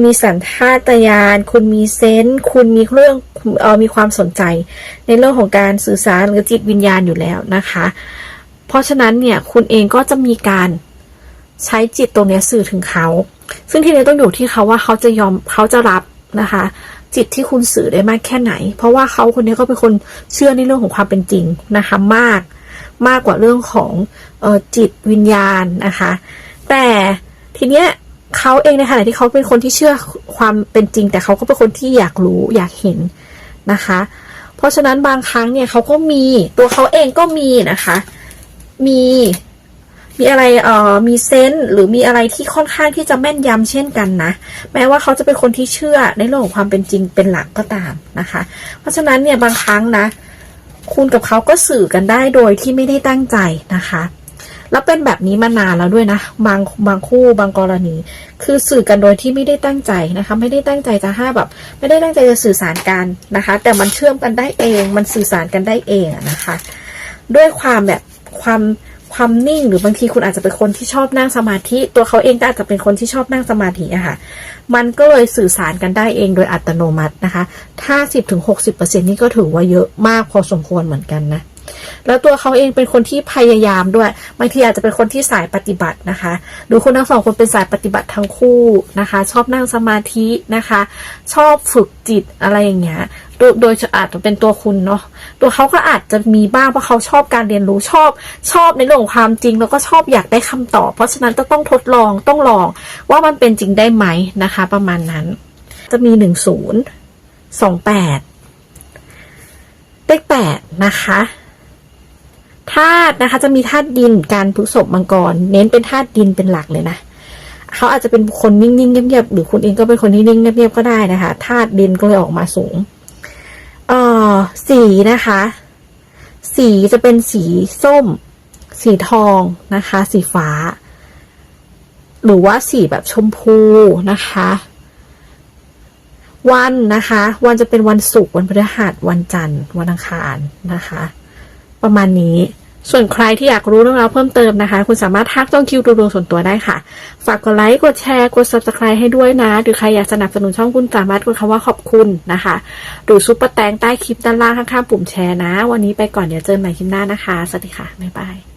มีสัญชาตญาณคุณมีเซนส์คุณมีเรื่องเออมีความสนใจ ในเรื่องของการสื่อสารหรือจิตวิญญาณอยู่แล้วนะคะ เพราะฉะนั้นเนี่ยคุณเองก็จะมีการใช้จิตตรงนี้สื่อถึงเขา ซึ่งทีนี้ต้องอยู่ที่เขาว่าเขาจะยอมเขาจะรับนะคะ จิตที่คุณสื่อได้มากแค่ไหน เพราะว่าเขาคนนี้ก็เป็นคนเชื่อในเรื่องของความเป็นจริงนะคะมากมากกว่าเรื่องของออจิตวิญญาณนะคะ แต่ทีเนี้ย เขาเองในขณะที่เขาเป็นคนที่เชื่อความเป็นจริง แต่เขาก็เป็นคนที่อยากรู้อยากเห็นนะคะ เพราะฉะนั้นบางครั้งเนี่ยเขาก็มีตัวเขาเองก็มีนะคะ มีมีอะไรเอ่อมีเซนส์หรือมีอะไรที่ค่อนข้างที่จะแม่นยำเช่นกันนะ แม้ว่าเขาจะเป็นคนที่เชื่อในเรื่องของความเป็นจริงเป็นหลักก็ตามนะคะ เพราะฉะนั้นเนี่ยบางครั้งนะ คุณกับเขาก็สื่อกันได้โดยที่ไม่ได้ตั้งใจนะคะ แล้วเป็นแบบนี้มานานแล้วด้วยนะ บางบางคู่บางกรณี คือสื่อกันโดยที่ไม่ได้ตั้งใจนะคะ ไม่ได้ตั้งใจจะให้แบบ ไม่ได้ตั้งใจจะสื่อสารกันนะคะ แต่มันเชื่อมกันได้เอง มันสื่อสารกันได้เองนะคะ ด้วยความแบบความความนิ่งหรือบางทีคุณอาจจะเป็นคนที่ชอบนั่งสมาธิ ตัวเขาเองก็อาจจะเป็นคนที่ชอบนั่งสมาธิอะค่ะ มันก็เลยสื่อสารกันได้เองโดยอัตโนมัตินะคะ ถ้า 10-60%นี่ก็ถือว่าเยอะมากพอสมควรเหมือนกันนะ แล้วตัวเขาเองเป็นคนที่พยายามด้วยบางทีอาจจะเป็นคนที่สายปฏิบัตินะคะหรือคนทั้งสองคนเป็นสายปฏิบัติทั้งคู่นะคะ ชอบนั่งสมาธินะคะ ชอบฝึกจิตอะไรอย่างเงี้ยโดยอาจจะเป็นตัวคุณเนาะตัวเขาก็อาจจะมีบ้างเพราะเขาชอบการเรียนรู้ชอบชอบในเรื่องของความจริง แล้วก็ชอบอยากได้คำตอบ เพราะฉะนั้นจะต้องทดลองต้องลองว่ามันเป็นจริงได้ไหมนะคะ ประมาณนั้น จะมีหนึ่งศูนย์สองแปดเลขแปดนะคะ ธาตุนะคะ จะมีธาตุดินการพฤษภมังกร เน้นเป็นธาตุดินเป็นหลักเลยนะเขาอาจจะเป็นคนนิ่งๆเงียบๆหรือคุณเองก็เป็นคนนิ่งๆเงียบๆก็ได้นะคะธาตุดินก็เลยออกมาสูงเอ่อสีนะคะ สีจะเป็นสีส้ม สีทองนะคะ สีฟ้า หรือว่าสีแบบชมพูนะคะวันนะคะ วันจะเป็นวันศุกร์วันพฤหัสวันจันทร์วันอังคารนะคะ ประมาณนี้ ส่วนใครที่อยากรู้เรื่องราวเพิ่มเติมนะคะ คุณสามารถทักจองคิวดูดวงส่วนตัวได้ค่ะ ฝากกดไลค์ กดแชร์ กด subscribe ให้ด้วยนะ หรือใครอยากสนับสนุนช่องคุณสามารถกดคำว่าขอบคุณนะคะ หรือซุปเปอร์แตงใต้คลิปด้านล่างข้างๆปุ่มแชร์นะ วันนี้ไปก่อนเดี๋ยวเจอกันใหม่คลิปหน้านะคะ สวัสดีค่ะ บ๊ายบาย